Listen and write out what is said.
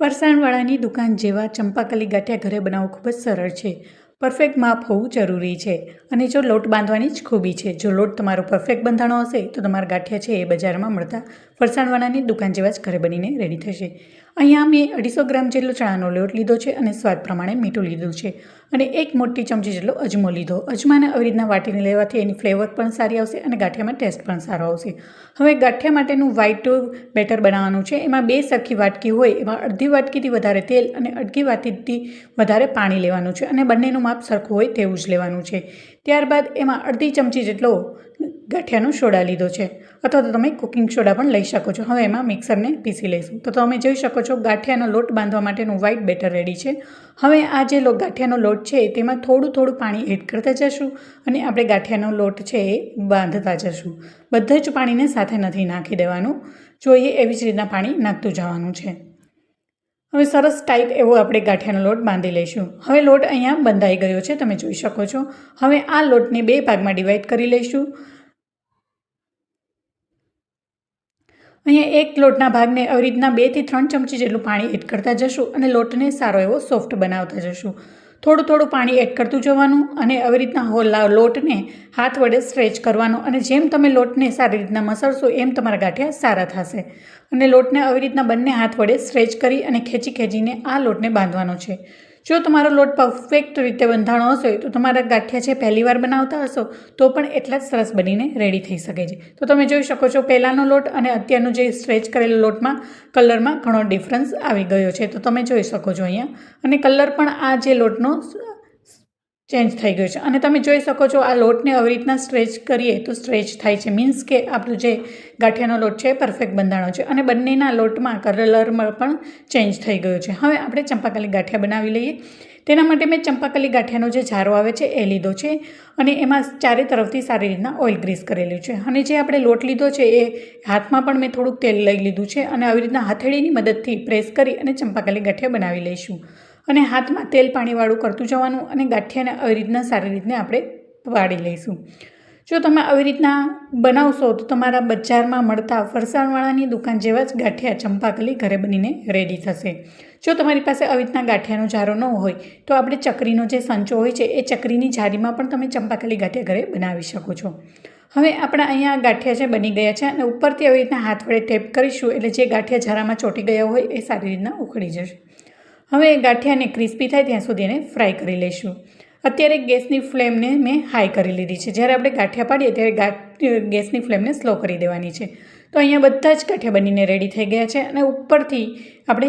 ફરસાણવાળાની દુકાન જેવા ચંપાકલી ગાંઠિયા ઘરે બનાવવું ખૂબ જ સરળ છે. પરફેક્ટ માપ હોવું જરૂરી છે અને જો લોટ બાંધવાની જ ખૂબી છે. જો લોટ તમારો પરફેક્ટ બંધાણો હશે તો તમારા ગાંઠિયા છે એ બજારમાં મળતા ફરસાણવાળાની દુકાન જેવા જ ઘરે બનીને રેડી થશે. અહીંયા મેં અઢીસો ગ્રામ જેટલો ચણાનો લોટ લીધો છે અને સ્વાદ પ્રમાણે મીઠું લીધું છે. અને એક મોટી ચમચી જેટલો અજમો લીધો. અજમાને આવી રીતના વાટીને લેવાથી એની ફ્લેવર પણ સારી આવશે અને ગાંઠિયામાં ટેસ્ટ પણ સારો આવશે. હવે ગાંઠિયા માટેનું વ્હાઈટ બેટર બનાવવાનું છે. એમાં બે સરખી વાટકી હોય, એમાં અડધી વાટકીથી વધારે તેલ અને અડધી વાટકીથી વધારે પાણી લેવાનું છે અને બંનેનું માપ સરખું હોય તેવું જ લેવાનું છે. ત્યારબાદ એમાં અડધી ચમચી જેટલો ગાંઠિયાનો સોડા લીધો છે. અથવા તો તમે કુકિંગ સોડા પણ લઈ શકો છો. હવે એમાં મિક્સરને પીસી લઈશું. તો તમે જોઈ શકો છો, ગાંઠિયાનો લોટ બાંધવા માટેનું વ્હાઇટ બેટર રેડી છે. હવે આ જે ગાંઠિયાનો લોટ છે, તેમાં થોડું થોડું પાણી એડ કરતા જશું અને આપણે ગાંઠિયાનો લોટ છે એ બાંધતા જશું. બધા જ પાણીને સાથે નથી નાખી દેવાનું. જોઈએ એવી જ રીતના પાણી નાખતું જવાનું છે. હવે સરસ ટાઈટ એવો આપણે ગાંઠિયાનો લોટ બાંધી લઈશું. હવે લોટ અહીંયા બંધાઈ ગયો છે, તમે જોઈ શકો છો. હવે આ લોટને બે ભાગમાં ડિવાઈડ કરી લઈશું. અહીંયા એક લોટના ભાગને આવી રીતના બેથી ત્રણ ચમચી જેટલું પાણી એડ કરતા જશું અને લોટને સારો એવો સોફ્ટ બનાવતા જશું. થોડું થોડું પાણી એડ કરતું જવાનું અને આવી રીતના હોલ લોટને હાથ વડે સ્ટ્રેચ કરવાનો અને જેમ તમે લોટને સારી રીતના મસળશો એમ તમારા ગાંઠિયા સારા થશે. અને લોટને આવી રીતના બંને હાથ વડે સ્ટ્રેચ કરી અને ખેંચી ખેંચીને આ લોટને બાંધવાનો છે. જો તમારો લોટ પરફેક્ટ રીતે બંધાણો હશે, તો તમારા ગાંઠિયા છે પહેલીવાર બનાવતા હશો, તો પણ એટલા જ સરસ બનીને રેડી થઈ શકે છે. તો તમે જોઈ શકો છો પહેલાંનો લોટ અને અત્યારનો જે સ્ટ્રેચ કરેલો લોટમાં, કલરમાં ઘણો ડિફરન્સ આવી ગયો છે. તો તમે જોઈ શકો છો અહીંયા. અને કલર પણ આ જે લોટનો ચેન્જ થઈ ગયું છે. અને તમે જોઈ શકો છો, આ લોટને આવી રીતના સ્ટ્રેચ કરીએ તો સ્ટ્રેચ થાય છે. મીન્સ કે આપણું જે ગાંઠિયાનો લોટ છે પરફેક્ટ બંધાણો છે. અને બંનેના લોટમાં કલરમાં પણ ચેન્જ થઈ ગયો છે. હવે આપણે ચંપાકલી ગાંઠિયા બનાવી લઈએ. તેના માટે મેં ચંપાકલી ગાંઠિયાનો જે ઝારો આવે છે એ લીધો છે. અને એમાં ચારે તરફથી સારી રીતના ઓઇલ ગ્રીસ કરેલું છે. અને જે આપણે લોટ લીધો છે એ હાથમાં પણ મેં થોડુંક તેલ લઈ લીધું છે. અને આવી રીતના હથેળીની મદદથી પ્રેસ કરી અને ચંપાકલી ગાંઠિયા બનાવી લઈશું. અને હાથમાં તેલ પાણીવાળું કરતું જવાનું અને ગાંઠિયાને આવી રીતના સારી રીતના આપણે વાળી લઈશું. જો તમે આવી રીતના બનાવશો તો તમારા બજારમાં મળતા ફરસાણવાળાની દુકાન જેવા જ ગાંઠિયા ચંપાકલી ઘરે બનીને રેડી થશે. જો તમારી પાસે આવી રીતના ગાંઠિયાનો જારો ન હોય તો આપણે ચકરીનો જે સંચો હોય છે એ ચકરીની જારીમાં પણ તમે ચંપાકલી ગાંઠિયા ઘરે બનાવી શકો છો. હવે આપણા અહીંયા ગાંઠિયા છે બની ગયા છે અને ઉપરથી આવી રીતના હાથ વડે ટેપ કરીશું એટલે જે ગાંઠિયા ઝારામાં ચોટી ગયા હોય એ સારી રીતના ઉખડી જશે. હવે ગાંઠિયાને ક્રિસ્પી થાય ત્યાં સુધી એને ફ્રાય કરી લઈશું. અત્યારે ગેસની ફ્લેમને મેં હાઈ કરી લીધી છે. જ્યારે આપણે ગાંઠિયા પાડીએ ત્યારે ગેસની ફ્લેમને સ્લો કરી દેવાની છે. તો અહીંયા બધા જ ગાંઠિયા બનીને રેડી થઈ ગયા છે અને ઉપરથી આપણે